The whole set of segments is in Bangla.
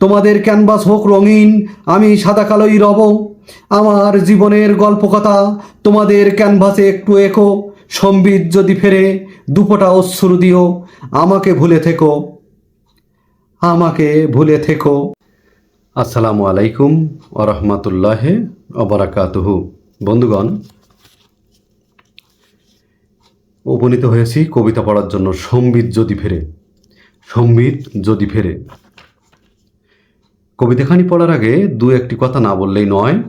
তোমাদের ক্যানভাস হোক রঙিন, আমি সাদা কালোই রব। আমার জীবনের গল্পকথা তোমাদের ক্যানভাসে একটু একো, সম্বিত যদি ফেরে দুপোটা অশ্রু দিও, আমাকে ভুলে থেকো। আমাকে ভুলে থেকো। আসসালামু আলাইকুম ওরহমতুল্লাহ অবরাকাতুহু বন্ধুগণ, উপনীত হয়েছি কবিতা পড়ার জন্য, সম্বিত যদি ফেরে। সম্বিত যদি ফেরে। কবিতাখানি পড়ার আগে দু একটি কথা না বললেই নয়।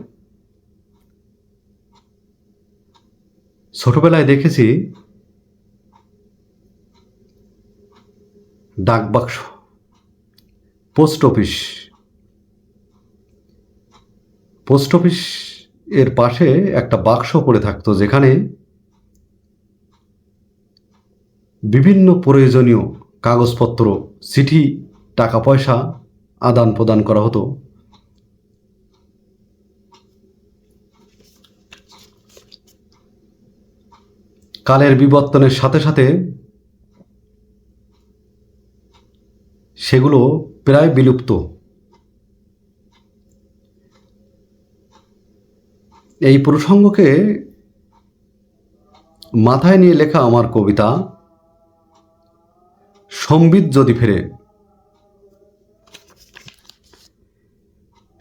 ছোটবেলায় দেখেছি ডাকবাক্স পোস্ট অফিস। পোস্ট অফিস এর পাশে একটা বাক্স পড়ে থাকতো যেখানে বিভিন্ন প্রয়োজনীয় কাগজপত্র, চিঠি, টাকা পয়সা আদান প্রদান করা হতো। কালের বিবর্তনের সাথে সাথে সেগুলো প্রায় বিলুপ্ত। এই প্রসঙ্গকে মাথায় নিয়ে লেখা আমার কবিতা, সম্বিত যদি ফেরে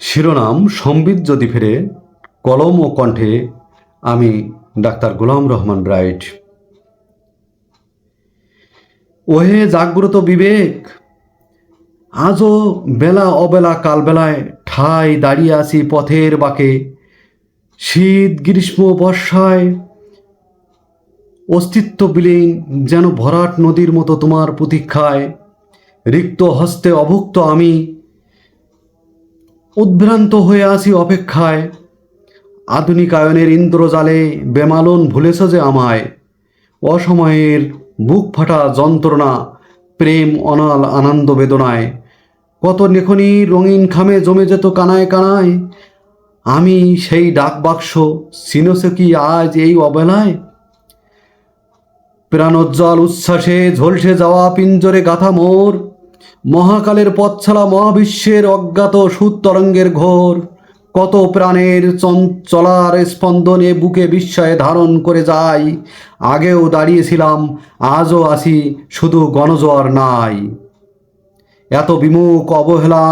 শিরোনাম সম্বিত যদি ফেরে, কলম ও কণ্ঠে আমি ডাক্তার গোলাম রহমান ব্রাইট। ওহে জাগ্রত বিবেক, আজও বেলা অবেলা কালবেলায় ঠাই দাঁড়িয়ে আছি পথের বাঁকে। শীত গ্রীষ্ম বর্ষায় অস্তিত্ব বিলীন যেন ভরাট নদীর মতো তোমার প্রতীক্ষায়। রিক্ত হস্তে অভুক্ত আমি উদ্ভ্রান্ত হয়ে আছি অপেক্ষায়। আধুনিকায়নের ইন্দ্রজালে বেমালন ভুলেছ যে আমায়। অসময়ের বুক ফাটা যন্ত্রণা, প্রেম, অনাল, আনন্দ বেদনায়। কত লেখনী রঙিন খামে জমে যেত কানায় কানায়। আমি সেই ডাকবাক্স চিনস কি আজ এই অবেলায়? প্রাণোজ্জ্বল উচ্ছ্বাসে ঝলসে যাওয়া পিঞ্জরে গাথা মোর। মহাকালের পথছাড়া মহাবিশ্বের অজ্ঞাত সুদ তরঙ্গের ঘোর। কত প্রাণের চলার স্পন্দনে বুকে বিস্ময়ে ধারণ করে যাই। আগেও দাঁড়িয়েছিলাম, আজও আসি শুধু গণজোয়ার নাই। এত বিমুখ অবহেলা,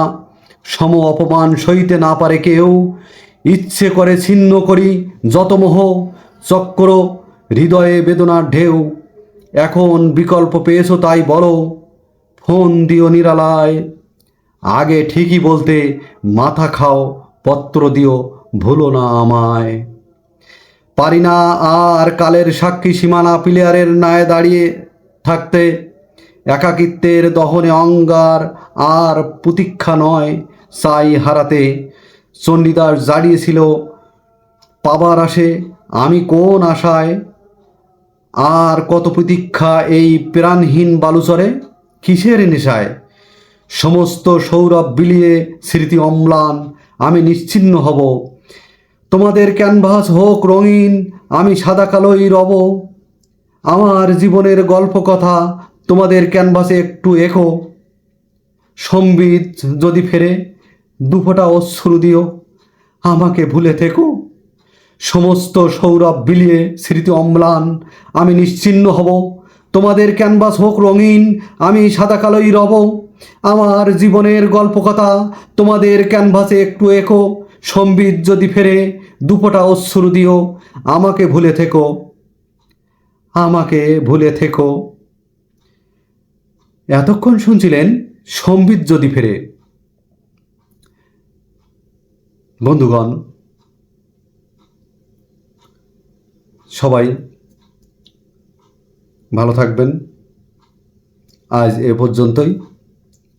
সম অপমান সইতে না পারে কেউ। ইচ্ছে করে ছিন্ন করি যত মোহ, চক্র, হৃদয়ে বেদনার ঢেউ। এখন বিকল্প পেয়েছ তাই বলো ফোন দিও নিরালায়। আগে ঠিকই বলতে, মাথা খাও, পত্র দিও, ভুলো না আমায়। পারি না আর কালের সাক্ষী সীমানা প্লেয়ারের ন্যায় দাঁড়িয়ে থাকতে। একাকিত্বের দহনে অঙ্গার আর প্রতীক্ষা নয় চাই হারাতে। চণ্ডীদাস জাড়িয়েছিল পাবার আসে, আমি কোন আশায়? আর কত প্রতীক্ষা এই প্রাণহীন বালুচরে? কিসের নেশায়? সমস্ত সৌরভ বিলিয়ে স্মৃতি অম্লান, আমি নিশ্চিন্ন হব। তোমাদের ক্যানভাস হোক রঙিন, আমি সাদা কালোই রব। আমার জীবনের গল্প কথা তোমাদের ক্যানভাসে একটু এখো সম্বিত যদি ফেরে, দুফোটা অশ্রু দিও। আমাকে ভুলে থেকো। সমস্ত সৌরভ বিলিয়ে স্মৃতি অম্লান, আমি নিশ্চিন্ন হব। তোমাদের ক্যানভাস হোক রঙিন, আমি সাদা কালোই রব। আমার জীবনের গল্পকথা তোমাদের ক্যানভাসে একটু একো, সম্বিত যদি ফেরে দুপোটা অশ্রু দিও, আমাকে ভুলে থেকো। আমাকে ভুলে থেকো। এতক্ষণ শুনছিলেন সম্বিত যদি ফেরে। বন্ধুগণ, সবাই ভালো থাকবেন। আজ এ পর্যন্তই।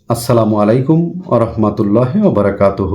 আসসালামু আলাইকুম আ রহমতুল্লাহ বারাকাতুহ।